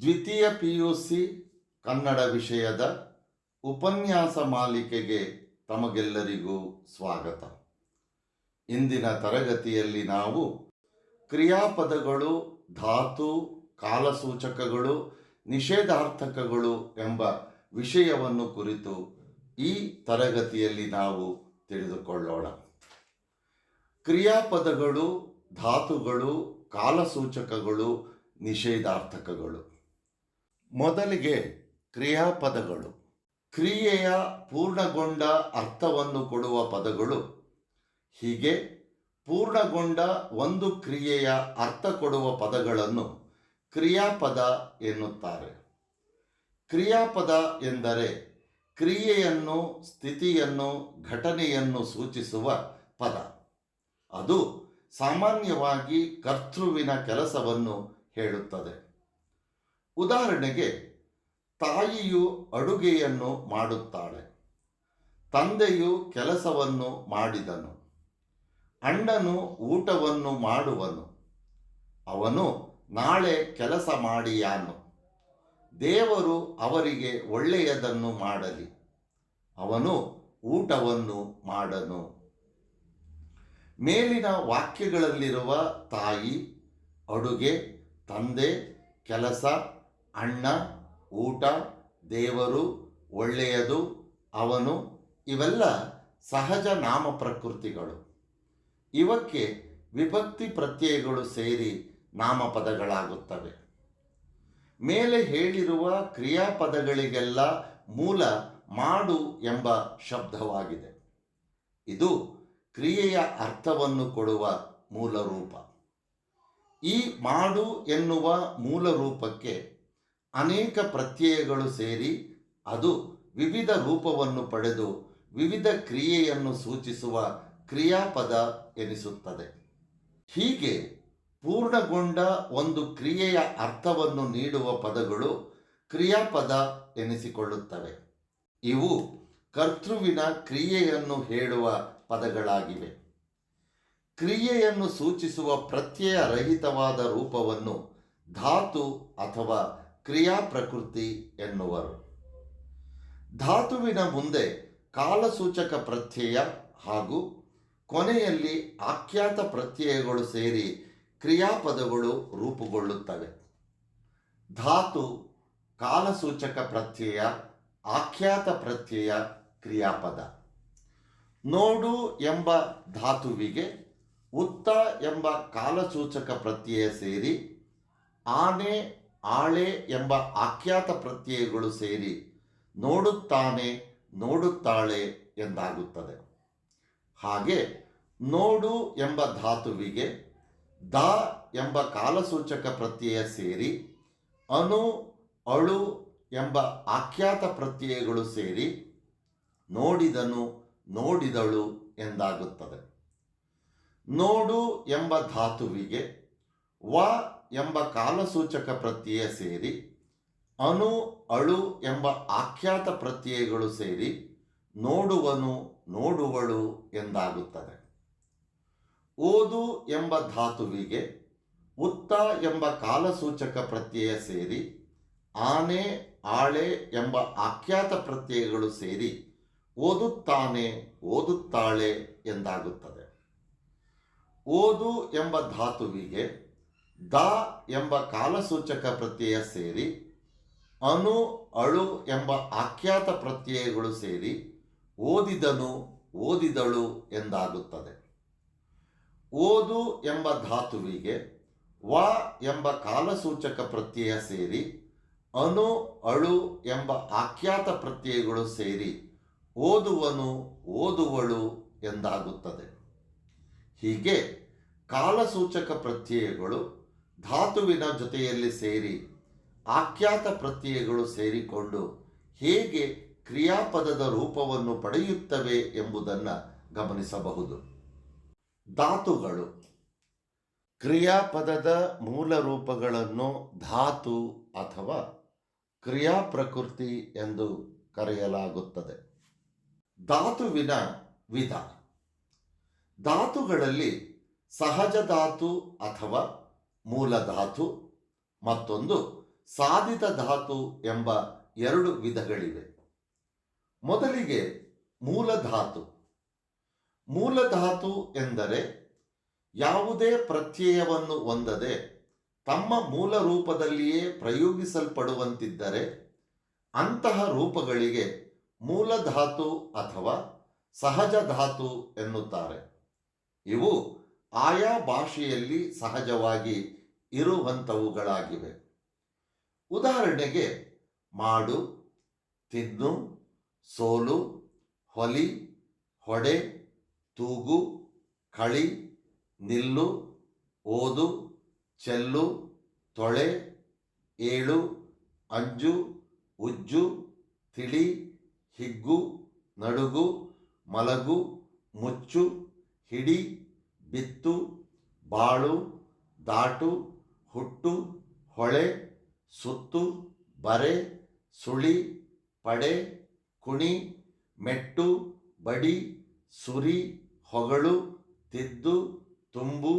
ದ್ವಿತೀಯ P U C Kannada ವಿಷಯದ ಉಪನ್ಯಾಸ ಮಾಲಿಕೆಗೆ ತಮಗೆಲ್ಲರಿಗೂ ಸ್ವಾಗತ. ಇಂದಿನ ತರಗತಿಯಲ್ಲಿ ನಾವು ಕ್ರಿಯಾಪದಗಳು, ಧಾತು, ಕಾಲಸೂಚಕಗಳು, ನಿಷೇಧಾರ್ಥಕಗಳು ಎಂಬ ವಿಷಯವನ್ನು ಕುರಿತು ಈ ತರಗತಿಯಲ್ಲಿ ನಾವು ತಿಳಿದುಕೊಳ್ಳೋಣ. ಕ್ರಿಯಾಪದಗಳು, ಧಾತುಗಳು, ಕಾಲಸೂಚಕಗಳು, ನಿಷೇಧಾರ್ಥಕಗಳು. ಮೊದಲಿಗೆ ಕ್ರಿಯಾಪದಗಳು. ಕ್ರಿಯೆಯ ಪೂರ್ಣಗೊಂಡ ಅರ್ಥವನ್ನು ಕೊಡುವ ಪದಗಳು. ಹೀಗೆ ಪೂರ್ಣಗೊಂಡ ಒಂದು ಕ್ರಿಯೆಯ ಅರ್ಥ ಕೊಡುವ ಪದಗಳನ್ನು ಕ್ರಿಯಾಪದ ಎನ್ನುತ್ತಾರೆ. ಕ್ರಿಯಾಪದ ಎಂದರೆ ಕ್ರಿಯೆಯನ್ನು, ಸ್ಥಿತಿಯನ್ನು, ಘಟನೆಯನ್ನು ಸೂಚಿಸುವ ಪದ. ಅದು ಸಾಮಾನ್ಯವಾಗಿ ಕರ್ತೃವಿನ ಕೆಲಸವನ್ನು ಹೇಳುತ್ತದೆ. ಉದಾಹರಣೆಗೆ, ತಾಯಿಯು ಅಡುಗೆಯನ್ನು ಮಾಡುತ್ತಾಳೆ, ತಂದೆಯು ಕೆಲಸವನ್ನು ಮಾಡಿದನು, ಅಣ್ಣನು ಊಟವನ್ನು ಮಾಡುವನು, ಅವನು ನಾಳೆ ಕೆಲಸ ಮಾಡಿಯಾನು, ದೇವರು ಅವರಿಗೆ ಒಳ್ಳೆಯದನ್ನು ಮಾಡಲಿ, ಅವನು ಊಟವನ್ನು ಮಾಡನು. ಮೇಲಿನ ವಾಕ್ಯಗಳಲ್ಲಿರುವ ತಾಯಿ, ಅಡುಗೆ, ತಂದೆ, ಕೆಲಸ ಅಣ್ಣ, ಊಟ, ದೇವರು, ಒಳ್ಳೆಯದು, ಅವನು, ಇವೆಲ್ಲ ಸಹಜ ನಾಮ ಪ್ರಕೃತಿಗಳು. ಇವಕ್ಕೆ ವಿಭಕ್ತಿ ಪ್ರತ್ಯಯಗಳು ಸೇರಿ ನಾಮಪದಗಳಾಗುತ್ತವೆ ಮೇಲೆ ಹೇಳಿರುವ ಕ್ರಿಯಾಪದಗಳಿಗೆಲ್ಲ ಮೂಲ ಮಾಡು ಎಂಬ ಶಬ್ದವಾಗಿದೆ. ಇದು ಕ್ರಿಯೆಯ ಅರ್ಥವನ್ನು ಕೊಡುವ ಮೂಲ ರೂಪ. ಈ ಮಾಡು ಎನ್ನುವ ಮೂಲ ರೂಪಕ್ಕೆ ಅನೇಕ ಪ್ರತ್ಯಯಗಳು ಸೇರಿ ಅದು ವಿವಿಧ ರೂಪವನ್ನು ಪಡೆದು ವಿವಿಧ ಕ್ರಿಯೆಯನ್ನು ಸೂಚಿಸುವ ಕ್ರಿಯಾಪದ ಎನಿಸುತ್ತದೆ. ಹೀಗೆ ಪೂರ್ಣಗೊಂಡ ಒಂದು ಕ್ರಿಯೆಯ ಅರ್ಥವನ್ನು ನೀಡುವ ಪದಗಳು ಕ್ರಿಯಾಪದ ಎನಿಸಿಕೊಳ್ಳುತ್ತವೆ. ಇವು ಕರ್ತೃವಿನ ಕ್ರಿಯೆಯನ್ನು ಹೇಳುವ ಪದಗಳಾಗಿವೆ. ಕ್ರಿಯೆಯನ್ನು ಸೂಚಿಸುವ ಪ್ರತ್ಯಯ ರಹಿತವಾದ ರೂಪವನ್ನು ಧಾತು ಅಥವಾ ಕ್ರಿಯಾ ಪ್ರಕೃತಿ ಎನ್ನುವರು. ಧಾತುವಿನ ಮುಂದೆ ಕಾಲಸೂಚಕ ಪ್ರತ್ಯಯ ಹಾಗೂ ಕೊನೆಯಲ್ಲಿ ಆಖ್ಯಾತ ಪ್ರತ್ಯಯಗಳು ಸೇರಿ ಕ್ರಿಯಾಪದಗಳು ರೂಪುಗೊಳ್ಳುತ್ತವೆ. ಧಾತು, ಕಾಲಸೂಚಕ ಪ್ರತ್ಯಯ, ಆಖ್ಯಾತ ಪ್ರತ್ಯಯ, ಕ್ರಿಯಾಪದ. ನೋಡು ಎಂಬ ಧಾತುವಿಗೆ ಉತ್ತ ಎಂಬ ಕಾಲಸೂಚಕ ಪ್ರತ್ಯಯ ಸೇರಿ ಆನೆ ಆಳೆ ಎಂಬ ಆಖ್ಯಾತ ಪ್ರತ್ಯಯಗಳು ಸೇರಿ ನೋಡುತ್ತಾನೆ, ನೋಡುತ್ತಾಳೆ ಎಂದಾಗುತ್ತದೆ. ಹಾಗೆ ನೋಡು ಎಂಬ ಧಾತುವಿಗೆ ದ ಎಂಬ ಕಾಲಸೂಚಕ ಪ್ರತ್ಯಯ ಸೇರಿ ಅನು, ಅಳು ಎಂಬ ಆಖ್ಯಾತ ಪ್ರತ್ಯಯಗಳು ಸೇರಿ ನೋಡಿದನು, ನೋಡಿದಳು ಎಂದಾಗುತ್ತದೆ. ನೋಡು ಎಂಬ ಧಾತುವಿಗೆ ವ ಎಂಬ ಕಾಲಸೂಚಕ ಪ್ರತ್ಯಯ ಸೇರಿ ಅನು ಅಳು ಎಂಬ ಆಖ್ಯಾತ ಪ್ರತ್ಯಯಗಳು ಸೇರಿ ನೋಡುವನು ನೋಡುವಳು ಎಂದಾಗುತ್ತದೆ. ಓದು ಎಂಬ ಧಾತುವಿಗೆ, ಉತ್ತ ಎಂಬ ಕಾಲಸೂಚಕ ಪ್ರತ್ಯಯ ಸೇರಿ, ಆನೆ, ಆಳೆ ಎಂಬ ಆಖ್ಯಾತ ಪ್ರತ್ಯಯಗಳು ಸೇರಿ ಓದುತ್ತಾನೆ, ಓದುತ್ತಾಳೆ ಎಂದಾಗುತ್ತದೆ. ಓದು ಎಂಬ ಧಾತುವಿಗೆ ದ ಎಂಬ ಕಾಲಸೂಚಕ ಪ್ರತ್ಯಯ ಸೇರಿ, ಅನು, ಅಳು ಎಂಬ ಆಖ್ಯಾತ ಪ್ರತ್ಯಯಗಳು ಸೇರಿ ಓದಿದನು, ಓದಿದಳು ಎಂದಾಗುತ್ತದೆ. ಓದು ಎಂಬ ಧಾತುವಿಗೆ ವ ಎಂಬ ಕಾಲಸೂಚಕ ಪ್ರತ್ಯಯ ಸೇರಿ, ಅನು, ಅಳು ಎಂಬ ಆಖ್ಯಾತ ಪ್ರತ್ಯಯಗಳು ಸೇರಿ ಓದುವನು, ಓದುವಳು ಎಂದಾಗುತ್ತದೆ. ಹೀಗೆ ಕಾಲಸೂಚಕ ಪ್ರತ್ಯಯಗಳು ಧಾತುವಿನ ಜೊತೆಯಲ್ಲಿ ಸೇರಿ ಆಖ್ಯಾತ ಪ್ರತ್ಯಯಗಳು ಸೇರಿಕೊಂಡು ಹೇಗೆ ಕ್ರಿಯಾಪದದ ರೂಪವನ್ನು ಪಡೆಯುತ್ತವೆ ಎಂಬುದನ್ನು ಗಮನಿಸಬಹುದು. ಧಾತುಗಳು. ಕ್ರಿಯಾಪದದ ಮೂಲ ರೂಪಗಳನ್ನು ಧಾತು ಅಥವಾ ಕ್ರಿಯಾ ಪ್ರಕೃತಿ ಎಂದು ಕರೆಯಲಾಗುತ್ತದೆ. ಧಾತುವಿನ ವಿಧ. ಧಾತುಗಳಲ್ಲಿ ಸಹಜ ಧಾತು ಅಥವಾ ಮೂಲ ಧಾತು ಮತ್ತೊಂದು ಸಾಧಿತ ಧಾತು ಎಂಬ ಎರಡು ವಿಧಗಳಿವೆ. ಮೊದಲಿಗೆ ಮೂಲಧಾತು ಮೂಲಧಾತು ಎಂದರೆ ಯಾವುದೇ ಪ್ರತ್ಯಯವನ್ನು ಹೊಂದದೆ ತಮ್ಮ ಮೂಲ ರೂಪದಲ್ಲಿಯೇ ಪ್ರಯೋಗಿಸಲ್ಪಡುವಂತಿದ್ದರೆ ಅಂತಹ ರೂಪಗಳಿಗೆ ಮೂಲಧಾತು ಅಥವಾ ಸಹಜ ಧಾತು ಎನ್ನುತ್ತಾರೆ. ಇವು ಆಯಾ ಭಾಷೆಯಲ್ಲಿ ಸಹಜವಾಗಿ ಇರುವಂಥವುಗಳಾಗಿವೆ. ಉದಾಹರಣೆಗೆ ಮಾಡು, ತಿನ್ನು, ಸೋಲು, ಹೊಲಿ, ಹೊಡೆ, ತೂಗು, ಕಳಿ, ನಿಲ್ಲು, ಓದು, ಚೆಲ್ಲು, ತೊಳೆ, ಏಳು, ಅಂಜು, ಉಜ್ಜು, ತಿಳಿ, ಹಿಗ್ಗು, ನಡುಗು, ಮಲಗು, ಮುಚ್ಚು, ಹಿಡಿ ಬಿತ್ತು, ಬಾಳು, ದಾಟು, ಹುಟ್ಟು, ಹೊಳೆ, ಸುತ್ತು, ಬರೆ, ಸುಳಿ, ಪಡೆ, ಕುಣಿ, ಮೆಟ್ಟು, ಬಡಿ, ಸುರಿ, ಹೊಗಳು, ತಿದ್ದು, ತುಂಬು,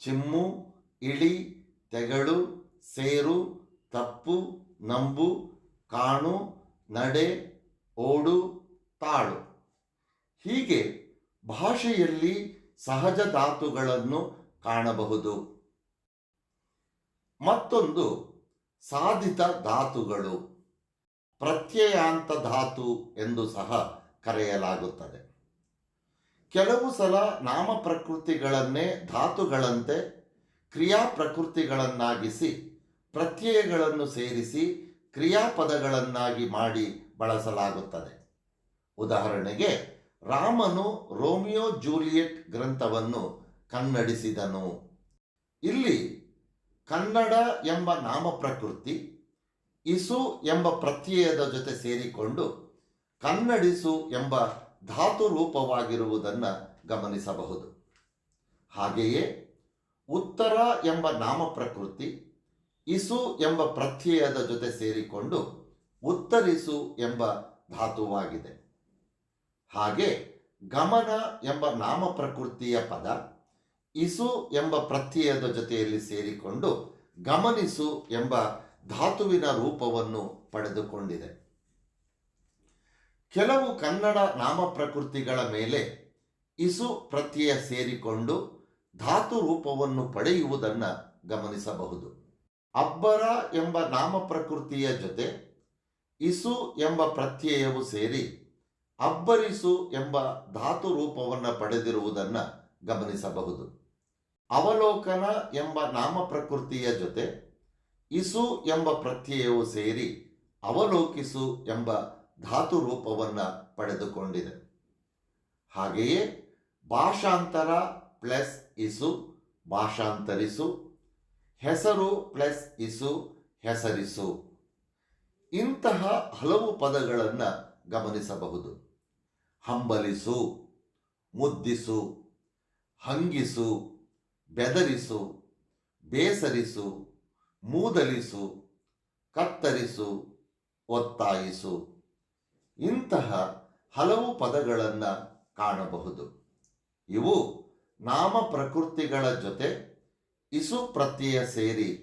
ಚಿಮ್ಮು, ಇಳಿ, ತೆಗಳು, ಸೇರು, ತಪ್ಪು, ನಂಬು, ಕಾಣು, ನಡೆ, ಓಡು, ತಾಳು. ಹೀಗೆ ಭಾಷೆಯಲ್ಲಿ ಸಹಜ ಧಾತುಗಳನ್ನು ಕಾಣಬಹುದು. ಮತ್ತೊಂದು ಸಾಧಿತ ಧಾತುಗಳು. ಪ್ರತ್ಯಯಾಂತ ಧಾತು ಎಂದು ಸಹ ಕರೆಯಲಾಗುತ್ತದೆ. ಕೆಲವು ಸಲ ನಾಮ ಪ್ರಕೃತಿಗಳನ್ನೇ ಧಾತುಗಳಂತೆ ಕ್ರಿಯಾ ಪ್ರಕೃತಿಗಳನ್ನಾಗಿಸಿ ಪ್ರತ್ಯಯಗಳನ್ನು ಸೇರಿಸಿ ಕ್ರಿಯಾಪದಗಳನ್ನಾಗಿ ಮಾಡಿ ಬಳಸಲಾಗುತ್ತದೆ. ಉದಾಹರಣೆಗೆ ರಾಮನು ರೋಮಿಯೋ ಜೂಲಿಯೆಟ್ ಗ್ರಂಥವನ್ನು ಕನ್ನಡಿಸಿದನು. ಇಲ್ಲಿ ಕನ್ನಡ ಎಂಬ ನಾಮ ಪ್ರಕೃತಿ ಇಸು ಎಂಬ ಪ್ರತ್ಯಯದ ಜೊತೆ ಸೇರಿಕೊಂಡು ಕನ್ನಡಿಸು ಎಂಬ ಧಾತು ರೂಪವಾಗಿರುವುದನ್ನು ಗಮನಿಸಬಹುದು. ಹಾಗೆಯೇ ಉತ್ತರ ಎಂಬ ನಾಮ ಪ್ರಕೃತಿ ಇಸು ಎಂಬ ಪ್ರತ್ಯಯದ ಜೊತೆ ಸೇರಿಕೊಂಡು ಉತ್ತರಿಸು ಎಂಬ ಧಾತುವಾಗಿದೆ. ಹಾಗೆ ಗಮನ ಎಂಬ ನಾಮ ಪ್ರಕೃತಿಯ ಪದ, ಇಸು ಎಂಬ ಪ್ರತ್ಯಯದ ಜೊತೆಯಲ್ಲಿ ಸೇರಿಕೊಂಡು ಗಮನಿಸು ಎಂಬ ಧಾತುವಿನ ರೂಪವನ್ನು ಪಡೆದುಕೊಂಡಿದೆ. ಕೆಲವು ಕನ್ನಡ ನಾಮ ಪ್ರಕೃತಿಗಳ ಮೇಲೆ ಇಸು ಪ್ರತ್ಯಯ ಸೇರಿಕೊಂಡು ಧಾತು ರೂಪವನ್ನು ಪಡೆಯುವುದನ್ನು ಗಮನಿಸಬಹುದು. ಅಬ್ಬರ ಎಂಬ ನಾಮ ಪ್ರಕೃತಿಯ ಜೊತೆ ಇಸು ಎಂಬ ಪ್ರತ್ಯಯವು ಸೇರಿ ಅಬ್ಬರಿಸು ಎಂಬ ಧಾತು ರೂಪವನ್ನು ಪಡೆದಿರುವುದನ್ನು ಗಮನಿಸಬಹುದು. ಅವಲೋಕನ ಎಂಬ ನಾಮ ಪ್ರಕೃತಿಯ ಜೊತೆ ಇಸು ಎಂಬ ಪ್ರತ್ಯಯವು ಸೇರಿ ಅವಲೋಕಿಸು ಎಂಬ ಧಾತು ರೂಪವನ್ನು ಪಡೆದುಕೊಂಡಿದೆ. ಹಾಗೆಯೇ ಭಾಷಾಂತರ ಪ್ಲಸ್ ಇಸು ಭಾಷಾಂತರಿಸು, ಹೆಸರು ಪ್ಲಸ್ ಇಸು ಹೆಸರಿಸು. ಇಂತಹ ಹಲವು ಪದಗಳನ್ನು ಗಮನಿಸಬಹುದು. ಹಂಬಲಿಸು, ಮುದ್ದಿಸು, ಹಂಗಿಸು, ಬೆದರಿಸು, ಬೇಸರಿಸು, ಮೂದಲಿಸು, ಕತ್ತರಿಸು, ಒತ್ತಾಯಿಸು. ಇಂತಹ ಹಲವು ಪದಗಳನ್ನು ಕಾಣಬಹುದು. ಇವು ನಾಮ ಪ್ರಕೃತಿಗಳ ಜೊತೆ ಇಸು ಪ್ರತ್ಯಯ ಸೇರಿ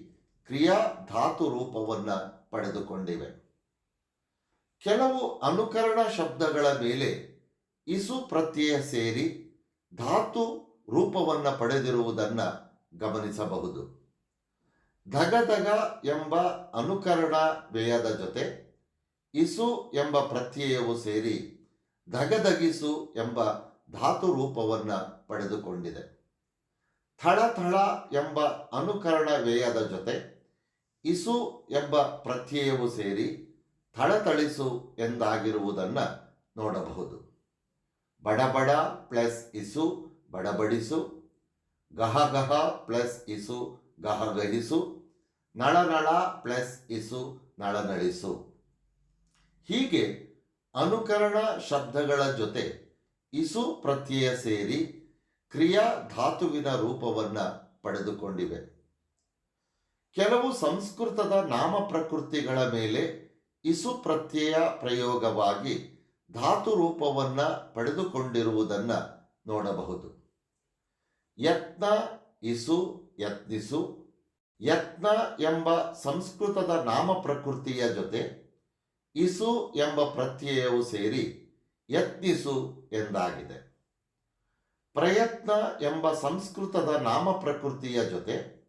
ಕ್ರಿಯಾ ಧಾತು ರೂಪವನ್ನು ಪಡೆದುಕೊಂಡಿವೆ. ಕೆಲವು ಅನುಕರಣ ಶಬ್ದಗಳ ಮೇಲೆ ಇಸು ಪ್ರತ್ಯಯ ಸೇರಿ ಧಾತು ರೂಪವನ್ನು ಪಡೆದಿರುವುದನ್ನು ಗಮನಿಸಬಹುದು. ಧಗಧಗ ಎಂಬ ಅನುಕರಣ ವ್ಯಯದ ಜೊತೆ ಇಸು ಎಂಬ ಪ್ರತ್ಯಯವು ಸೇರಿ ಧಗಧಗಿಸು ಎಂಬ ಧಾತು ರೂಪವನ್ನು ಪಡೆದುಕೊಂಡಿದೆ. ಥಳಥಳ ಎಂಬ ಅನುಕರಣ ವ್ಯಯದ ಜೊತೆ ಇಸು ಎಂಬ ಪ್ರತ್ಯಯವು ಸೇರಿ ಥಳಥಳಿಸು ಎಂದಾಗಿರುವುದನ್ನು ನೋಡಬಹುದು. ಬಡಬಡ ಪ್ಲಸ್ ಇಸು, ಬಡಬಡಿಸು. ಗಹಗಹ ಪ್ಲಸ್ ಇಸು ಗಹಗಹಿಸು ನಳನಳ ಪ್ಲಸ್ ಇಸು ನಳನಳಿಸು ಹೀಗೆ ಅನುಕರಣ ಶಬ್ದಗಳ ಜೊತೆ ಇಸು ಪ್ರತ್ಯಯ ಸೇರಿ ಕ್ರಿಯಾ ಧಾತುವಿನ ರೂಪವನ್ನು ಪಡೆದುಕೊಂಡಿವೆ. ಕೆಲವು ಸಂಸ್ಕೃತದ ನಾಮ ಪ್ರಕೃತಿಗಳ ಮೇಲೆ ಇಸು ಪ್ರತ್ಯಯ ಪ್ರಯೋಗವಾಗಿ ಧಾತು ರೂಪವನ್ನು ಪಡೆದುಕೊಂಡಿರುವುದನ್ನು ನೋಡಬಹುದು. ಯತ್ನ ಇಸು, ಯತ್ನಿಸು, ಯತ್ನ ಎಂಬ ಸಂಸ್ಕೃತದ ನಾಮ ಪ್ರಕೃತಿಯ ಜೊತೆ ಇಸು ಎಂಬ ಪ್ರತ್ಯಯವು ಸೇರಿ ಯತ್ನಿಸು ಎಂದಾಗಿದೆ. ಪ್ರಯತ್ನ ಎಂಬ ಸಂಸ್ಕೃತದ ನಾಮ ಪ್ರಕೃತಿಯ ಜೊತೆ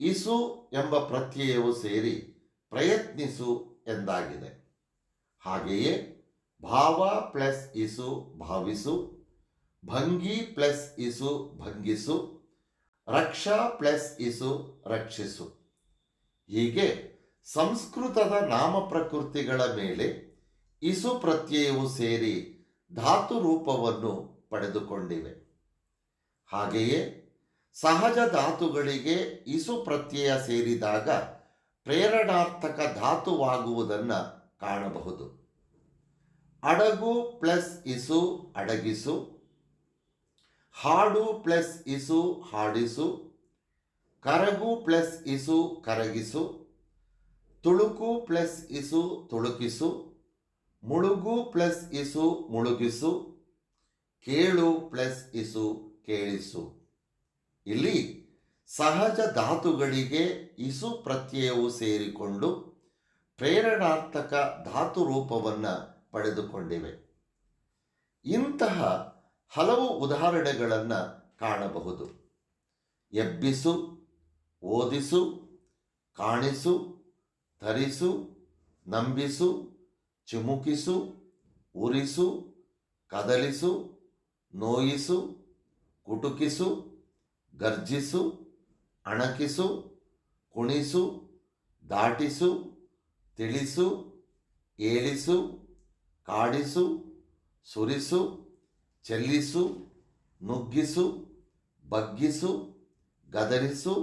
ಇಸು ಎಂಬ ಪ್ರತ್ಯಯವು ಸೇರಿ ಪ್ರಯತ್ನಿಸು ಎಂದಾಗಿದೆ. ಹಾಗೆಯೇ ಭಾವ ಪ್ಲಸ್ ಇಸು ಭಾವಿಸು, ಭಂಗಿ ಪ್ಲಸ್ ಇಸು ಭಂಗಿಸು, ರಕ್ಷಾ ಪ್ಲಸ್ ಇಸು ರಕ್ಷಿಸು. ಹೀಗೆ ಸಂಸ್ಕೃತದ ನಾಮ ಪ್ರಕೃತಿಗಳ ಮೇಲೆ ಇಸು ಪ್ರತ್ಯಯವು ಸೇರಿ ಧಾತು ರೂಪವನ್ನು ಪಡೆದುಕೊಂಡಿವೆ. ಹಾಗೆಯೇ ಸಹಜ ಧಾತುಗಳಿಗೆ ಇಸು ಪ್ರತ್ಯಯ ಸೇರಿದಾಗ ಪ್ರೇರಣಾರ್ಥಕ ಧಾತುವಾಗುವುದನ್ನು ಕಾಣಬಹುದು. ಅಡಗು ಪ್ಲಸ್ ಇಸು, ಅಡಗಿಸು. ಹಾಡು ಪ್ಲಸ್ ಇಸು, ಹಾಡಿಸು. ಕರಗು ಪ್ಲಸ್ ಇಸು, ಕರಗಿಸು. ತುಳುಕು ಪ್ಲಸ್ ಇಸು, ತುಳುಕಿಸು. ಮುಳುಗು ಪ್ಲಸ್ ಇಸು, ಮುಳುಗಿಸು. ಕೇಳು ಪ್ಲಸ್ ಇಸು, ಕೇಳಿಸು. ಇಲ್ಲಿ ಸಹಜ ಧಾತುಗಳಿಗೆ ಇಸು ಪ್ರತ್ಯಯವು ಸೇರಿಕೊಂಡು ಪ್ರೇರಣಾರ್ಥಕ ಧಾತು ರೂಪವನ್ನು ಪಡೆದುಕೊಂಡಿವೆ. ಇಂತಹ ಹಲವು ಉದಾಹರಣೆಗಳನ್ನು ಕಾಣಬಹುದು. ಎಬ್ಬಿಸು, ಓದಿಸು, ಕಾಣಿಸು ಧರಿಸು ನಂಬಿಸು, ಚಿಮುಕಿಸು, ಉರಿಸು, ಕದಲಿಸು, ನೋಯಿಸು, ಕುಟುಕಿಸು, ಗರ್ಜಿಸು, ಅಣಕಿಸು, ಕುಣಿಸು, ದಾಟಿಸು, ತಿಳಿಸು, ಏಳಿಸು ಕಾಡಿಸು, ಸುರಿಸು, ಚೆಲ್ಲಿಸು, ನುಗ್ಗಿಸು, ಬಗ್ಗಿಸು, ಗದರಿಸು,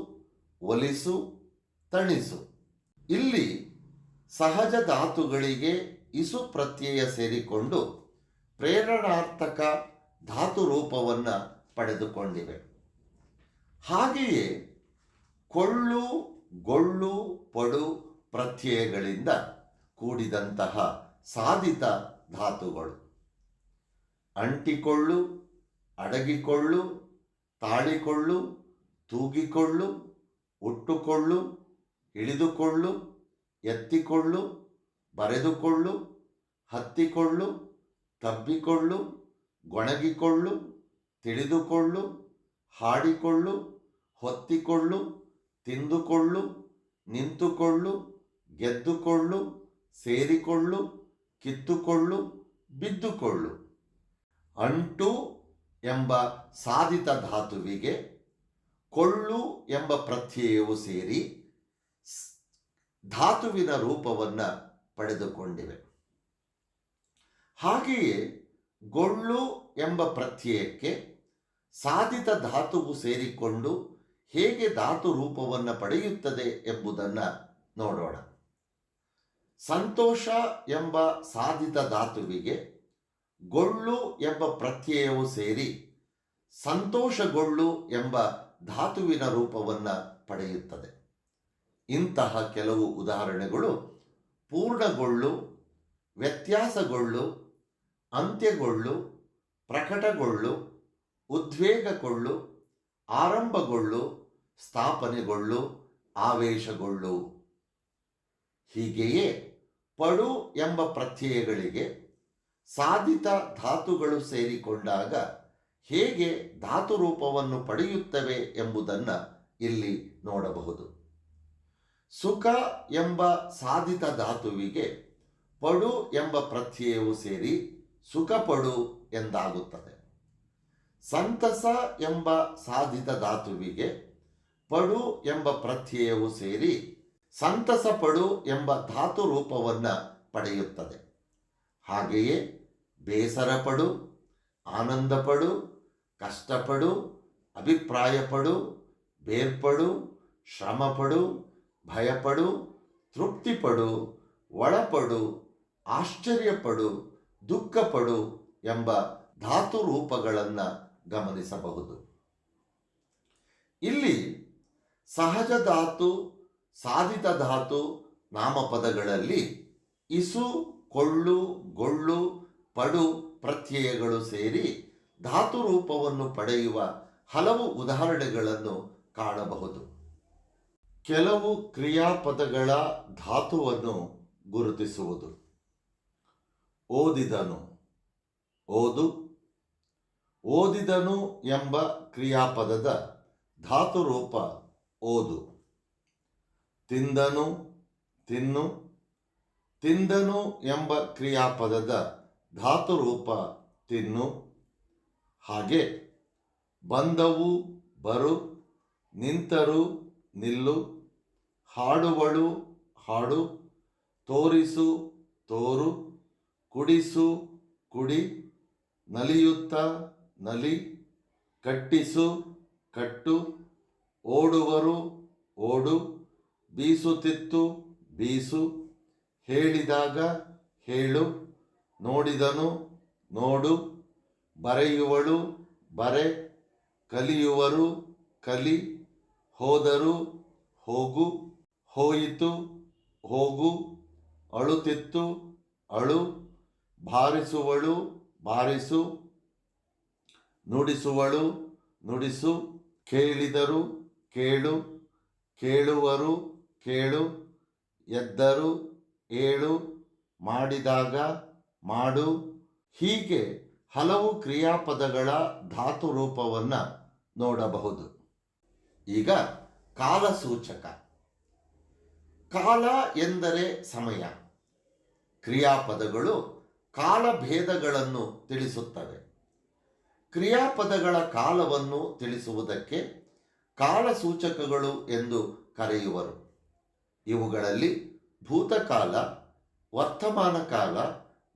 ಒಲಿಸು, ತಣಿಸು. ಇಲ್ಲಿ ಸಹಜ ಧಾತುಗಳಿಗೆ ಇಸು ಪ್ರತ್ಯಯ ಸೇರಿಕೊಂಡು ಪ್ರೇರಣಾರ್ಥಕ ಧಾತು ರೂಪವನ್ನು ಪಡೆದುಕೊಂಡಿವೆ. ಹಾಗೆಯೇ ಕೊಳ್ಳು, ಗೊಳ್ಳು, ಪಡು ಪ್ರತ್ಯಯಗಳಿಂದ ಕೂಡಿದಂತಹ ಸಾಧಿತ ಧಾತುಗಳು. ಅಂಟಿಕೊಳ್ಳು, ಅಡಗಿಕೊಳ್ಳು, ತಾಳಿಕೊಳ್ಳು, ತೂಗಿಕೊಳ್ಳು, ಉಟ್ಟುಕೊಳ್ಳು, ಇಳಿದುಕೊಳ್ಳು, ಎತ್ತಿಕೊಳ್ಳು, ಬರೆದುಕೊಳ್ಳು, ಹತ್ತಿಕೊಳ್ಳು, ತಬ್ಬಿಕೊಳ್ಳು, ಗೊಣಗಿಕೊಳ್ಳು, ತಿಳಿದುಕೊಳ್ಳು, ಹಾಡಿಕೊಳ್ಳು, ಹೊತ್ತಿಕೊಳ್ಳು, ತಿಂದುಕೊಳ್ಳು, ನಿಂತುಕೊಳ್ಳು, ಗೆದ್ದುಕೊಳ್ಳು, ಸೇರಿಕೊಳ್ಳು ಕಿತ್ತುಕೊಳ್ಳು, ಬಿದ್ದುಕೊಳ್ಳು. ಅಂಟು ಎಂಬ ಸಾಧಿತ ಧಾತುವಿಗೆ ಕೊಳ್ಳು ಎಂಬ ಪ್ರತ್ಯಯವು ಸೇರಿ ಧಾತುವಿನ ರೂಪವನ್ನು ಪಡೆದುಕೊಂಡಿವೆ. ಹಾಗೆಯೇ ಗೊಳ್ಳು ಎಂಬ ಪ್ರತ್ಯಯಕ್ಕೆ ಸಾಧಿತ ಧಾತುವು ಸೇರಿಕೊಂಡು ಹೇಗೆ ಧಾತು ರೂಪವನ್ನು ಪಡೆಯುತ್ತದೆ ಎಂಬುದನ್ನು ನೋಡೋಣ. ಸಂತೋಷ ಎಂಬ ಸಾಧಿತ ಧಾತುವಿಗೆ ಗೊಳ್ಳು ಎಂಬ ಪ್ರತ್ಯಯವು ಸೇರಿ ಸಂತೋಷಗೊಳ್ಳು ಎಂಬ ಧಾತುವಿನ ರೂಪವನ್ನು ಪಡೆಯುತ್ತದೆ. ಇಂತಹ ಕೆಲವು ಉದಾಹರಣೆಗಳು ಪೂರ್ಣಗೊಳ್ಳು, ವ್ಯತ್ಯಾಸಗೊಳ್ಳು, ಅಂತ್ಯಗೊಳ್ಳು, ಪ್ರಕಟಗೊಳ್ಳು, ಉದ್ವೇಗಗೊಳ್ಳು, ಆರಂಭಗೊಳ್ಳು, ಸ್ಥಾಪನೆಗೊಳ್ಳು, ಆವೇಶಗೊಳ್ಳು. ಹೀಗೆಯೇ ಪಡು ಎಂಬ ಪ್ರತ್ಯಯಗಳಿಗೆ ಸಾಧಿತ ಧಾತುಗಳು ಸೇರಿಕೊಂಡಾಗ ಹೇಗೆ ಧಾತು ರೂಪವನ್ನು ಪಡೆಯುತ್ತವೆ ಎಂಬುದನ್ನು ಇಲ್ಲಿ ನೋಡಬಹುದು. ಸುಖ ಎಂಬ ಸಾಧಿತ ಧಾತುವಿಗೆ ಪಡು ಎಂಬ ಪ್ರತ್ಯಯವು ಸೇರಿ ಸುಖಪಡು ಎಂದಾಗುತ್ತದೆ. ಸಂತಸ ಎಂಬ ಸಾಧಿತ ಧಾತುವಿಗೆ ಪಡು ಎಂಬ ಪ್ರತ್ಯಯವು ಸೇರಿ ಸಂತಸ ಪಡು ಎಂಬ ಧಾತು ರೂಪವನ್ನು ಪಡೆಯುತ್ತದೆ. ಹಾಗೆಯೇ ಬೇಸರ ಪಡು ಆನಂದ ಪಡು ಕಷ್ಟಪಡು, ಅಭಿಪ್ರಾಯಪಡು, ಬೇರ್ಪಡು, ಶ್ರಮಪಡು, ಭಯಪಡು, ತೃಪ್ತಿಪಡು, ಒಳಪಡು, ಆಶ್ಚರ್ಯಪಡು, ದುಃಖಪಡು ಎಂಬ ಧಾತು ರೂಪಗಳನ್ನು ಗಮನಿಸಬಹುದು. ಇಲ್ಲಿ ಸಹಜ ಧಾತು ಸಾಧಿತ ಧಾತು ನಾಮಪದಗಳಲ್ಲಿ ಇಸು, ಕೊಳ್ಳು, ಗೊಳ್ಳು, ಪಡು ಪ್ರತ್ಯಯಗಳು ಸೇರಿ ಧಾತು ರೂಪವನ್ನು ಪಡೆಯುವ ಹಲವು ಉದಾಹರಣೆಗಳನ್ನು ಕಾಣಬಹುದು. ಕೆಲವು ಕ್ರಿಯಾಪದಗಳ ಧಾತುವನ್ನು ಗುರುತಿಸುವುದು. ಓದಿದನು. ಓದು. ಓದಿದನು ಎಂಬ ಕ್ರಿಯಾಪದದ ಧಾತು ರೂಪ ಓದು. ತಿಂದನು, ತಿನ್ನು, ತಿಂದನು ಎಂಬ ಕ್ರಿಯಾಪದದ ಧಾತು ರೂಪ ತಿನ್ನು. ಹಾಗೆ ಬಂದವು, ಬರು, ನಿಂತರು, ನಿಲ್ಲು, ಹಾಡುವಳು, ಹಾಡು, ತೋರಿಸು, ತೋರು, ಕುಡಿಸು, ಕುಡಿ, ನಲಿಯುತ್ತ, ನಲಿ, ಕಟ್ಟಿಸು, ಕಟ್ಟು, ಓಡುವರು, ಓಡು ಬೀಸುತ್ತಿತ್ತು, ಬೀಸು, ಹೇಳಿದಾಗ ಹೇಳು, ನೋಡಿದನು, ನೋಡು, ಬರೆಯುವಳು, ಬರೆ, ಕಲಿಯುವರು, ಕಲಿ, ಹೋದರು, ಹೋಗು, ಹೋಯಿತು, ಹೋಗು, ಅಳುತ್ತಿತ್ತು, ಅಳು ಭಾರಿಸುವಳು ಭಾರಿಸು ನುಡಿಸುವಳು, ನುಡಿಸು, ಕೇಳಿದರು, ಕೇಳು, ಕೇಳುವರು ಕೇಳು, ಎದ್ದರು, ಏಳು, ಮಾಡಿದಾಗ ಮಾಡು. ಹೀಗೆ ಹಲವು ಕ್ರಿಯಾಪದಗಳ ಧಾತು ರೂಪವನ್ನು ನೋಡಬಹುದು. ಈಗ ಕಾಲಸೂಚಕ. ಕಾಲ ಎಂದರೆ ಸಮಯ. ಕ್ರಿಯಾಪದಗಳು ಕಾಲಭೇದಗಳನ್ನು ತಿಳಿಸುತ್ತವೆ. ಕ್ರಿಯಾಪದಗಳ ಕಾಲವನ್ನು ತಿಳಿಸುವುದಕ್ಕೆ ಕಾಲಸೂಚಕಗಳು ಎಂದು ಕರೆಯುವರು. ಇವುಗಳಲ್ಲಿ ಭೂತಕಾಲ, ವರ್ತಮಾನ ಕಾಲ,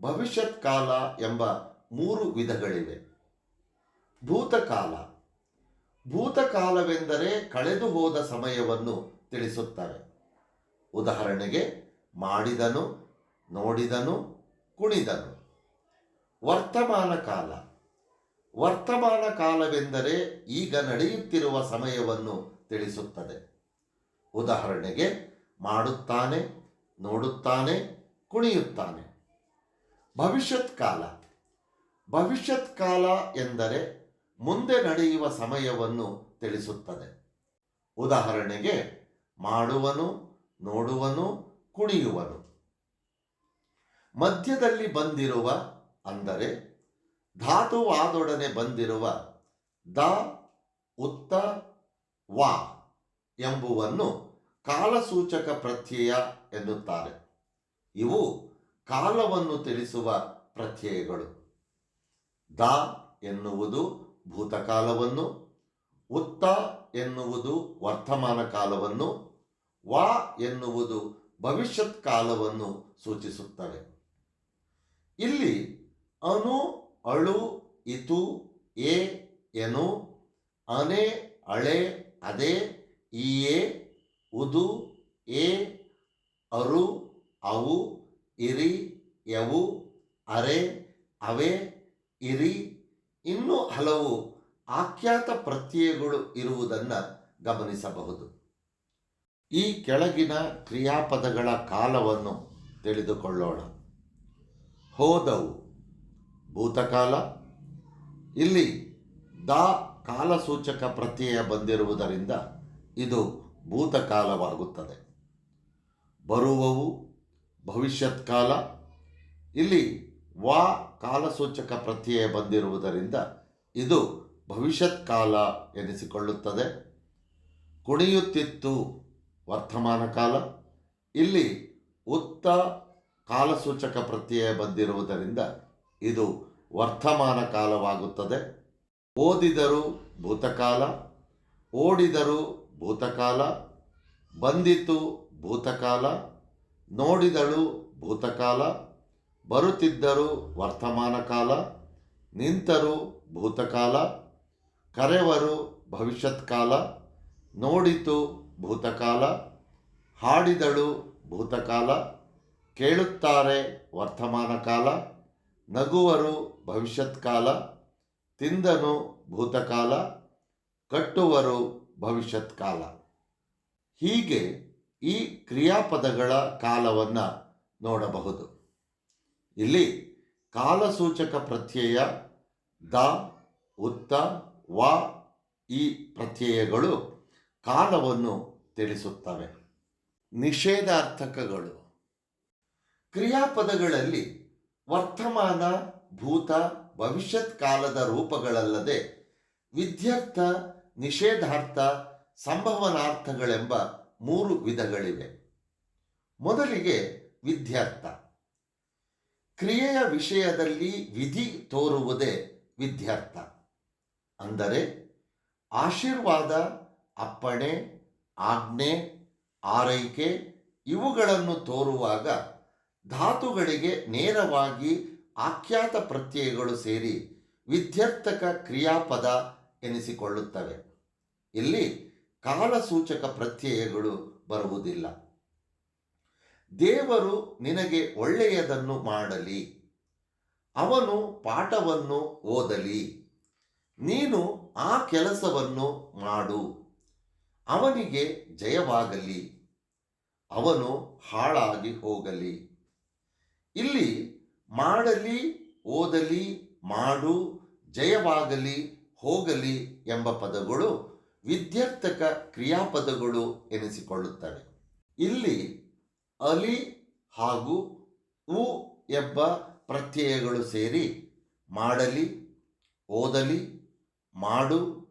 ಭವಿಷ್ಯತ್ ಕಾಲ ಎಂಬ ಮೂರು ವಿಧಗಳಿವೆ. ಭೂತಕಾಲ. ಭೂತಕಾಲವೆಂದರೆ ಕಳೆದು ಹೋದ ಸಮಯವನ್ನು ತಿಳಿಸುತ್ತವೆ. ಉದಾಹರಣೆಗೆ, ಮಾಡಿದನು, ನೋಡಿದನು, ಕುಣಿದನು. ವರ್ತಮಾನ ಕಾಲ. ವರ್ತಮಾನ ಕಾಲವೆಂದರೆ ಈಗ ನಡೆಯುತ್ತಿರುವ ಸಮಯವನ್ನು ತಿಳಿಸುತ್ತದೆ. ಉದಾಹರಣೆಗೆ ಮಾಡುತ್ತಾನೆ, ನೋಡುತ್ತಾನೆ, ಕುಣಿಯುತ್ತಾನೆ. ಭವಿಷ್ಯತ್ ಕಾಲ. ಭವಿಷ್ಯತ್ ಕಾಲ ಎಂದರೆ ಮುಂದೆ ನಡೆಯುವ ಸಮಯವನ್ನು ತಿಳಿಸುತ್ತದೆ. ಉದಾಹರಣೆಗೆ, ಮಾಡುವನು, ನೋಡುವನು, ಕುಣಿಯುವನು. ಮಧ್ಯದಲ್ಲಿ ಬಂದಿರುವ ಅಂದರೆ, ಧಾತುವಾದೊಡನೆ ಬಂದಿರುವ ದ, ಉತ್ತ, ವಾ ಎಂಬುವನ್ನು ಕಾಲಸೂಚಕ ಪ್ರತ್ಯಯ ಎನ್ನುತ್ತಾರೆ. ಇವು ಕಾಲವನ್ನು ತಿಳಿಸುವ ಪ್ರತ್ಯಯಗಳು. ದ ಎನ್ನುವುದು ಭೂತಕಾಲವನ್ನು, ಉತ್ತ ಎನ್ನುವುದು ವರ್ತಮಾನ ಕಾಲವನ್ನು, ವಾ ಎನ್ನುವುದು ಭವಿಷ್ಯತ್ ಕಾಲವನ್ನು ಸೂಚಿಸುತ್ತವೆ. ಇಲ್ಲಿ ಅನು ಅಳು, ಇತು, ಎ, ಎನು ಅನೆ ಅಳೆ, ಅದೇ ಈಯೆ ಉದು, ಎ, ಅರು, ಅವು, ಇರಿ, ಯವು, ಅರೆ, ಅವೆ, ಇರಿ, ಇನ್ನೂ ಹಲವು ಆಖ್ಯಾತ ಪ್ರತ್ಯಯಗಳು ಇರುವುದನ್ನು ಗಮನಿಸಬಹುದು. ಈ ಕೆಳಗಿನ ಕ್ರಿಯಾಪದಗಳ ಕಾಲವನ್ನು ತಿಳಿದುಕೊಳ್ಳೋಣ. ಹೋದವು. ಭೂತಕಾಲ. ಇಲ್ಲಿ ದ ಕಾಲಸೂಚಕ ಪ್ರತ್ಯಯ ಬಂದಿರುವುದರಿಂದ ಇದು ಭೂತಕಾಲವಾಗುತ್ತದೆ. ಬರುವವು ಭವಿಷ್ಯತ್ ಕಾಲ ಇಲ್ಲಿ ವಾ ಕಾಲಸೂಚಕ ಪ್ರತ್ಯಯ ಬಂದಿರುವುದರಿಂದ ಇದು ಭವಿಷ್ಯತ್ ಕಾಲ ಎನಿಸಿಕೊಳ್ಳುತ್ತದೆ. ಕುಣಿಯುತ್ತಿತ್ತು ವರ್ತಮಾನ ಕಾಲ. ಇಲ್ಲಿ ಉತ್ತ ಕಾಲಸೂಚಕ ಪ್ರತ್ಯಯ ಬಂದಿರುವುದರಿಂದ ಇದು ವರ್ತಮಾನ ಕಾಲವಾಗುತ್ತದೆ. ಓದಿದರು ಭೂತಕಾಲ, ಓಡಿದರು ಭೂತಕಾಲ, ಬಂದಿತು ಭೂತಕಾಲ, ನೋಡಿದಳು ಭೂತಕಾಲ, ಬರುತ್ತಿದ್ದರು ವರ್ತಮಾನ ಕಾಲ, ನಿಂತರು ಭೂತಕಾಲ, ಕರೆವರು ಭವಿಷ್ಯತ್ ಕಾಲ, ನೋಡಿತು ಭೂತಕಾಲ, ಹಾಡಿದಳು ಭೂತಕಾಲ, ಕೇಳುತ್ತಾರೆ ವರ್ತಮಾನ ಕಾಲ, ನಗುವರು ಭವಿಷ್ಯತ್ ಕಾಲ, ತಿಂದನು ಭೂತಕಾಲ, ಕಟ್ಟುವರು ಭವಿಷ್ಯತ್ ಕಾಲ. ಹೀಗೆ ಈ ಕ್ರಿಯಾಪದಗಳ ಕಾಲವನ್ನು ನೋಡಬಹುದು. ಇಲ್ಲಿ ಕಾಲಸೂಚಕ ಪ್ರತ್ಯಯ, ದ, ಉತ್ತ, ವ ಈ ಪ್ರತ್ಯಯಗಳು ಕಾಲವನ್ನು ತಿಳಿಸುತ್ತವೆ. ನಿಷೇಧಾರ್ಥಕಗಳು. ಕ್ರಿಯಾಪದಗಳಲ್ಲಿ ವರ್ತಮಾನ, ಭೂತ, ಭವಿಷ್ಯತ್ ಕಾಲದ ರೂಪಗಳಲ್ಲದೆ ವಿದ್ಯಾರ್ಥ ನಿಷೇಧಾರ್ಥ, ಸಂಭವನಾರ್ಥಗಳೆಂಬ ಮೂರು ವಿಧಗಳಿವೆ. ಮೊದಲಿಗೆ ವಿದ್ಯಾರ್ಥ. ಕ್ರಿಯೆಯ ವಿಷಯದಲ್ಲಿ ವಿಧಿ ತೋರುವುದೇ ವಿದ್ಯಾರ್ಥ. ಅಂದರೆ ಆಶೀರ್ವಾದ, ಅಪ್ಪಣೆ, ಆಜ್ಞೆ, ಆರೈಕೆ ಇವುಗಳನ್ನು ತೋರುವಾಗ ಧಾತುಗಳಿಗೆ ನೇರವಾಗಿ ಆಖ್ಯಾತ ಪ್ರತ್ಯಯಗಳು ಸೇರಿ ವಿದ್ಯರ್ಥಕ ಕ್ರಿಯಾಪದ ಎನಿಸಿಕೊಳ್ಳುತ್ತವೆ. ಇಲ್ಲಿ ಕಾಲಸೂಚಕ ಪ್ರತ್ಯಯಗಳು ಬರುವುದಿಲ್ಲ. ದೇವರು ನಿನಗೆ ಒಳ್ಳೆಯದನ್ನು ಮಾಡಲಿ. ಅವನು ಪಾಠವನ್ನು ಓದಲಿ. ನೀನು ಆ ಕೆಲಸವನ್ನು ಮಾಡು. ಅವನಿಗೆ ಜಯವಾಗಲಿ. ಅವನು ಹಾಳಾಗಿ ಹೋಗಲಿ. ಇಲ್ಲಿ ಮಾಡಲಿ, ಓದಲಿ, ಮಾಡು, ಜಯವಾಗಲಿ ಹೋಗಲಿ ಎಂಬ ಪದಗಳು ವಿದ್ಯರ್ಥಕ ಕ್ರಿಯಾಪದಗಳು ಎನಿಸಿಕೊಳ್ಳುತ್ತವೆ. ಇಲ್ಲಿ ಅಲಿ ಹಾಗೂ ಉ ಎಂಬ ಪ್ರತ್ಯಯಗಳು ಸೇರಿ ಮಾಡಲಿ, ಓದಲಿ, ಮಾಡು,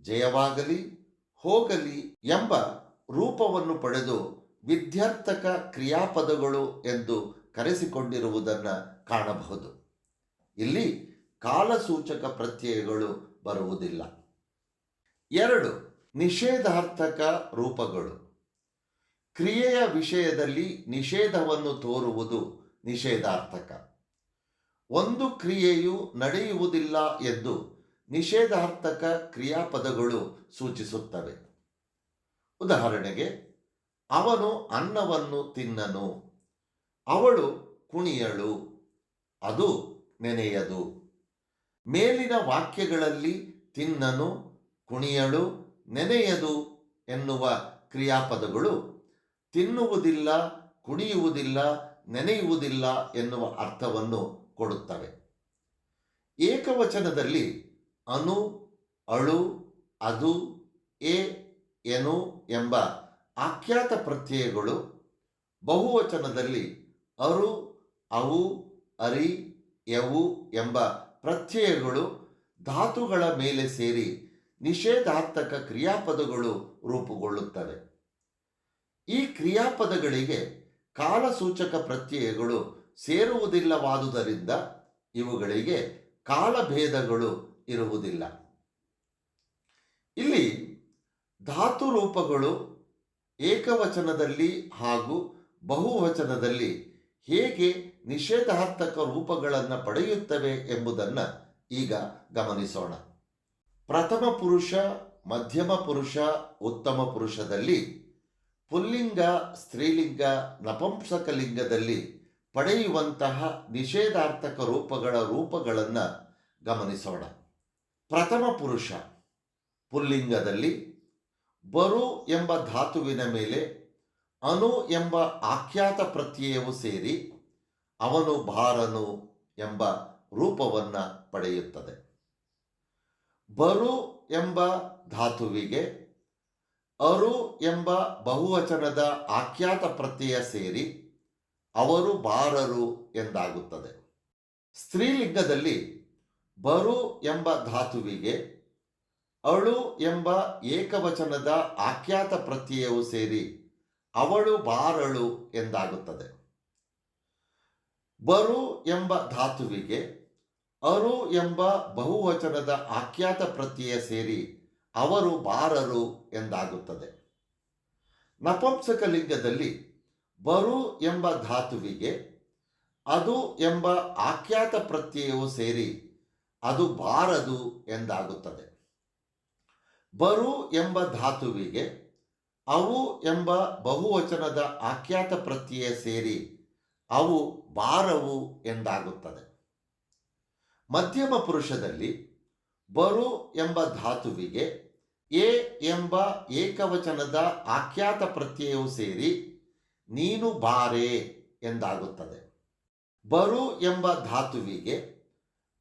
ಜಯವಾಗಲಿ, ಹೋಗಲಿ ಎಂಬ ರೂಪವನ್ನು ಪಡೆದು ವಿದ್ಯಾರ್ಥಕ ಕ್ರಿಯಾಪದಗಳು ಎಂದು ಕರೆಸಿಕೊಂಡಿರುವುದನ್ನು ಕಾಣಬಹುದು. ಇಲ್ಲಿ ಕಾಲಸೂಚಕ ಪ್ರತ್ಯಯಗಳು ಬರುವುದಿಲ್ಲ. ಎರಡು, ನಿಷೇಧಾರ್ಥಕ ರೂಪಗಳು. ಕ್ರಿಯೆಯ ವಿಷಯದಲ್ಲಿ ನಿಷೇಧವನ್ನು ತೋರುವುದು ನಿಷೇಧಾರ್ಥಕ. ಒಂದು ಕ್ರಿಯೆಯು ನಡೆಯುವುದಿಲ್ಲ ಎಂದು ನಿಷೇಧಾರ್ಥಕ ಕ್ರಿಯಾಪದಗಳು ಸೂಚಿಸುತ್ತವೆ. ಉದಾಹರಣೆಗೆ, ಅವನು ಅನ್ನವನ್ನು ತಿನ್ನನು. ಅವಳು ಕುಣಿಯಳು. ಅದು ನೆನೆಯದು. ಮೇಲಿನ ವಾಕ್ಯಗಳಲ್ಲಿ ತಿನ್ನನು ಕುಣಿಯಳು ನೆನೆಯದು ಎನ್ನುವ ಕ್ರಿಯಾಪದಗಳು. ತಿನ್ನುವುದಿಲ್ಲ, ಕುಣಿಯುವುದಿಲ್ಲ, ನೆನೆಯುವುದಿಲ್ಲ ಎನ್ನುವ ಅರ್ಥವನ್ನು ಕೊಡುತ್ತವೆ. ಏಕವಚನದಲ್ಲಿ ಅನು, ಅಳು, ಅದು, ಎ, ಎನು ಎಂಬ ಆಖ್ಯಾತ ಪ್ರತ್ಯಯಗಳು, ಬಹುವಚನದಲ್ಲಿ ಅರು, ಅವು, ಅರಿ, ಯವು ಎಂಬ ಪ್ರತ್ಯಯಗಳು ಧಾತುಗಳ ಮೇಲೆ ಸೇರಿ ನಿಷೇಧಾರ್ಥಕ ಕ್ರಿಯಾಪದಗಳು ರೂಪುಗೊಳ್ಳುತ್ತವೆ. ಈ ಕ್ರಿಯಾಪದಗಳಿಗೆ ಕಾಲಸೂಚಕ ಪ್ರತ್ಯಯಗಳು ಸೇರುವುದಿಲ್ಲವಾದುದರಿಂದ ಇವುಗಳಿಗೆ ಕಾಲಭೇದಗಳು ಇರುವುದಿಲ್ಲ. ಇಲ್ಲಿ ಧಾತು ರೂಪಗಳು ಏಕವಚನದಲ್ಲಿ ಹಾಗೂ ಬಹುವಚನದಲ್ಲಿ ಹೇಗೆ ನಿಷೇಧಾರ್ಥಕ ರೂಪಗಳನ್ನು ಪಡೆಯುತ್ತವೆ ಎಂಬುದನ್ನು ಈಗ ಗಮನಿಸೋಣ. ಪ್ರಥಮ ಪುರುಷ, ಮಧ್ಯಮ ಪುರುಷ, ಉತ್ತಮ ಪುರುಷದಲ್ಲಿ ಪುಲ್ಲಿಂಗ, ಸ್ತ್ರೀಲಿಂಗ, ನಪಂಸಕಲಿಂಗದಲ್ಲಿ ಪಡೆಯುವಂತಹ ನಿಷೇಧಾರ್ಥಕ ರೂಪಗಳ ರೂಪಗಳನ್ನು ಗಮನಿಸೋಣ. ಪ್ರಥಮ ಪುರುಷ, ಪುಲ್ಲಿಂಗದಲ್ಲಿ ಬರು ಎಂಬ ಧಾತುವಿನ ಮೇಲೆ ಅನು ಎಂಬ ಆಖ್ಯಾತ ಪ್ರತ್ಯಯವು ಸೇರಿ ಅವನು ಭಾರನು ಎಂಬ ರೂಪವನ್ನು ಪಡೆಯುತ್ತದೆ. ಬರು ಎಂಬ ಧಾತುವಿಗೆ ಅರು ಎಂಬ ಬಹುವಚನದ ಆಖ್ಯಾತ ಪ್ರತ್ಯಯ ಸೇರಿ ಅವರು ಬಾರರು ಎಂದಾಗುತ್ತದೆ. ಸ್ತ್ರೀಲಿಂಗದಲ್ಲಿ ಬರು ಎಂಬ ಧಾತುವಿಗೆ ಅಳು ಎಂಬ ಏಕವಚನದ ಆಖ್ಯಾತ ಪ್ರತ್ಯಯವು ಸೇರಿ ಅವಳು ಬಾರಳು ಎಂದಾಗುತ್ತದೆ. ಬರು ಎಂಬ ಧಾತುವಿಗೆ, ಅರು ಎಂಬ ಬಹುವಚನದ ಆಖ್ಯಾತ ಪ್ರತ್ಯಯ ಸೇರಿ ಅವರು ಬಾರರು ಎಂದಾಗುತ್ತದೆ. ನಪಂಸಕಲಿಂಗದಲ್ಲಿ ಬರು ಎಂಬ ಧಾತುವಿಗೆ, ಅದು ಎಂಬ ಆಖ್ಯಾತ ಪ್ರತ್ಯಯವು ಸೇರಿ ಅದು ಬಾರದು ಎಂದಾಗುತ್ತದೆ. ಬರು ಎಂಬ ಧಾತುವಿಗೆ, ಅವು ಎಂಬ ಬಹುವಚನದ ಆಖ್ಯಾತ ಪ್ರತ್ಯಯ ಸೇರಿ ಅವು ಬಾರವು ಎಂದಾಗುತ್ತದೆ. ಮಧ್ಯಮ ಪುರುಷದಲ್ಲಿ ಬರು ಎಂಬ ಧಾತುವಿಗೆ ಎ ಎಂಬ ಏಕವಚನದ ಆಖ್ಯಾತ ಪ್ರತ್ಯಯವು ಸೇರಿ ನೀನು ಬಾರೆ ಎಂದಾಗುತ್ತದೆ. ಬರು ಎಂಬ ಧಾತುವಿಗೆ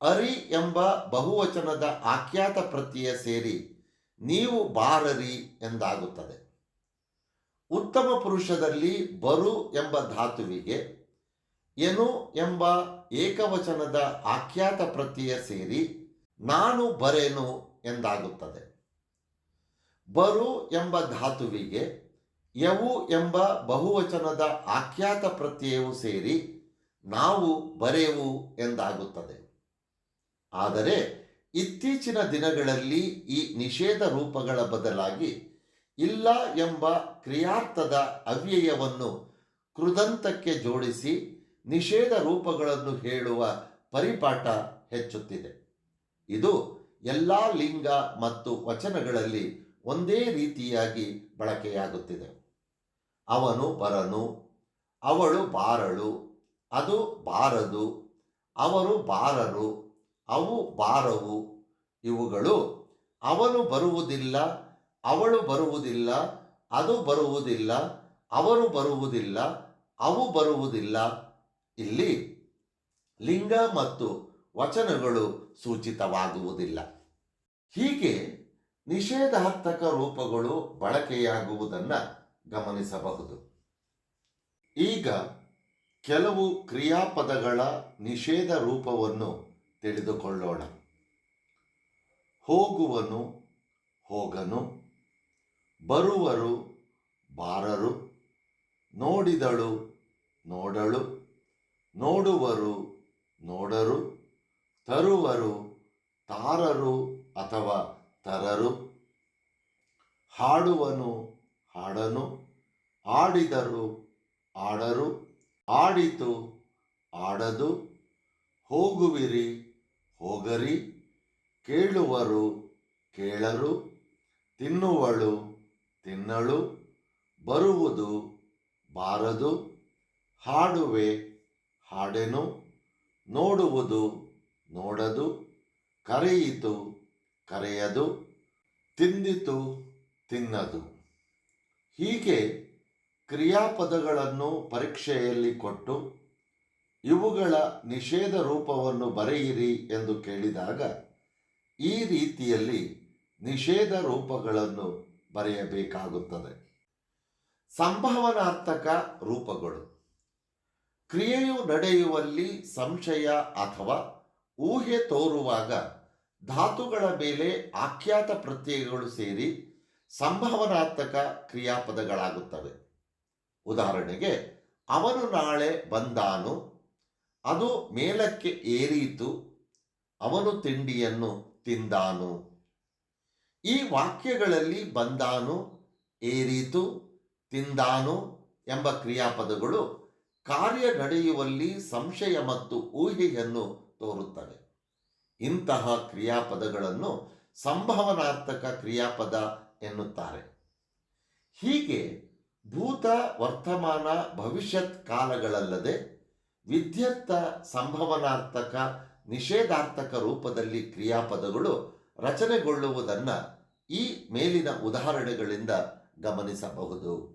ಅರಿ ಎಂಬ ಬಹುವಚನದ ಆಖ್ಯಾತ ಪ್ರತ್ಯಯ ಸೇರಿ ನೀವು ಬಾರರಿ ಎಂದಾಗುತ್ತದೆ. ಉತ್ತಮ ಪುರುಷದಲ್ಲಿ ಬರು ಎಂಬ ಧಾತುವಿಗೆ ಎನು ಎಂಬ ಏಕವಚನದ ಆಖ್ಯಾತ ಪ್ರತ್ಯಯ ಸೇರಿ ನಾನು ಬರೆನು ಎಂದಾಗುತ್ತದೆ. ಬರು ಎಂಬ ಧಾತುವಿಗೆ ಯವು ಎಂಬ ಬಹುವಚನದ ಆಖ್ಯಾತ ಪ್ರತ್ಯಯವು ಸೇರಿ ನಾವು ಬರೆವು ಎಂದಾಗುತ್ತದೆ. ಆದರೆ ಇತ್ತೀಚಿನ ದಿನಗಳಲ್ಲಿ ಈ ನಿಷೇಧ ರೂಪಗಳ ಬದಲಾಗಿ ಇಲ್ಲ ಎಂಬ ಕ್ರಿಯಾರ್ಥದ ಅವ್ಯಯವನ್ನು ಕೃದಂತಕ್ಕೆ ಜೋಡಿಸಿ ನಿಷೇಧ ರೂಪಗಳನ್ನು ಹೇಳುವ ಪರಿಪಾಠ ಹೆಚ್ಚುತ್ತಿದೆ. ಇದು ಎಲ್ಲ ಲಿಂಗ ಮತ್ತು ವಚನಗಳಲ್ಲಿ ಒಂದೇ ರೀತಿಯಾಗಿ ಬಳಕೆಯಾಗುತ್ತಿದೆ. ಅವನು ಬರನು, ಅವಳು ಬಾರಳು, ಅದು ಬಾರದು, ಅವರು ಬಾರರು, ಅವು ಬಾರವು, ಇವುಗಳು ಅವನು ಬರುವುದಿಲ್ಲ, ಅವಳು ಬರುವುದಿಲ್ಲ, ಅದು ಬರುವುದಿಲ್ಲ, ಅವರು ಬರುವುದಿಲ್ಲ, ಅವು ಬರುವುದಿಲ್ಲ ಇಲ್ಲಿ ಲಿಂಗ ಮತ್ತು ವಚನಗಳು ಸೂಚಿತವಾಗುವುದಿಲ್ಲ. ಹೀಗೆ ನಿಷೇಧಾರ್ಥಕ ರೂಪಗಳು ಬಳಕೆಯಾಗುವುದನ್ನು ಗಮನಿಸಬಹುದು. ಈಗ ಕೆಲವು ಕ್ರಿಯಾಪದಗಳ ನಿಷೇಧ ರೂಪವನ್ನು ತಿಳಿದುಕೊಳ್ಳೋಣ. ಹೋಗುವನು ಹೋಗನು, ಬರುವರು ಬಾರರು, ನೋಡಿದಳು ನೋಡಳು ನೋಡುವರು, ನೋಡರು, ತರುವರು, ತಾರರು ಅಥವಾ ತರರು. ಹಾಡುವನು ಹಾಡನು, ಆಡಿದರು ಆಡರು, ಆಡಿತು ಆಡದು. ಹೋಗುವಿರಿ, ಹೋಗರಿ, ಕೇಳುವರು ಕೇಳರು, ತಿನ್ನುವಳು ತಿನ್ನಳು, ಬರುವುದು ಬಾರದು. ಹಾಡುವೆ ಹಾಡೆನು, ನೋಡುವುದು ನೋಡದು, ಕರೆಯಿತು ಕರೆಯದು, ತಿಂದಿತು ತಿನ್ನದು. ಹೀಗೆ ಕ್ರಿಯಾಪದಗಳನ್ನು ಪರೀಕ್ಷೆಯಲ್ಲಿ ಕೊಟ್ಟು ಇವುಗಳ ನಿಷೇಧ ರೂಪವನ್ನು ಬರೆಯಿರಿ ಎಂದು ಕೇಳಿದಾಗ ಈ ರೀತಿಯಲ್ಲಿ ನಿಷೇಧ ರೂಪಗಳನ್ನು ಬರೆಯಬೇಕಾಗುತ್ತದೆ. ಸಂಭಾವನಾರ್ಥಕ ರೂಪಗಳು. ಕ್ರಿಯೆಯು ನಡೆಯುವಲ್ಲಿ ಸಂಶಯ ಅಥವಾ ಊಹೆ ತೋರುವಾಗ ಧಾತುಗಳ ಮೇಲೆ ಆಖ್ಯಾತ ಪ್ರತ್ಯಯಗಳು ಸೇರಿ ಸಂಭಾವನಾತ್ಮಕ ಕ್ರಿಯಾಪದಗಳಾಗುತ್ತವೆ. ಉದಾಹರಣೆಗೆ, ಅವನು ನಾಳೆ ಬಂದಾನು, ಅದು ಮೇಲಕ್ಕೆ ಏರೀತು ಅವನು ತಿಂಡಿಯನ್ನು ತಿಂದಾನು, ಈ ವಾಕ್ಯಗಳಲ್ಲಿ ಬಂದಾನು ಏರೀತು ತಿಂದಾನು ಎಂಬ ಕ್ರಿಯಾಪದಗಳು ಕಾರ್ಯ ನಡೆಯುವಲ್ಲಿ ಸಂಶಯ ಮತ್ತು ಊಹೆಯನ್ನು ತೋರುತ್ತವೆ. ಇಂತಹ ಕ್ರಿಯಾಪದಗಳನ್ನು ಸಂಭವನಾರ್ಥಕ ಕ್ರಿಯಾಪದ ಎನ್ನುತ್ತಾರೆ. ಹೀಗೆ ಭೂತ ವರ್ತಮಾನ ಭವಿಷ್ಯತ್ ಕಾಲಗಳಲ್ಲದೆ ವಿದ್ಯತ್ತ ಸಂಭವನಾರ್ಥಕ ನಿಷೇಧಾರ್ಥಕ ರೂಪದಲ್ಲಿ ಕ್ರಿಯಾಪದಗಳು ರಚನೆಗೊಳ್ಳುವುದನ್ನು ಈ ಮೇಲಿನ ಉದಾಹರಣೆಗಳಿಂದ ಗಮನಿಸಬಹುದು.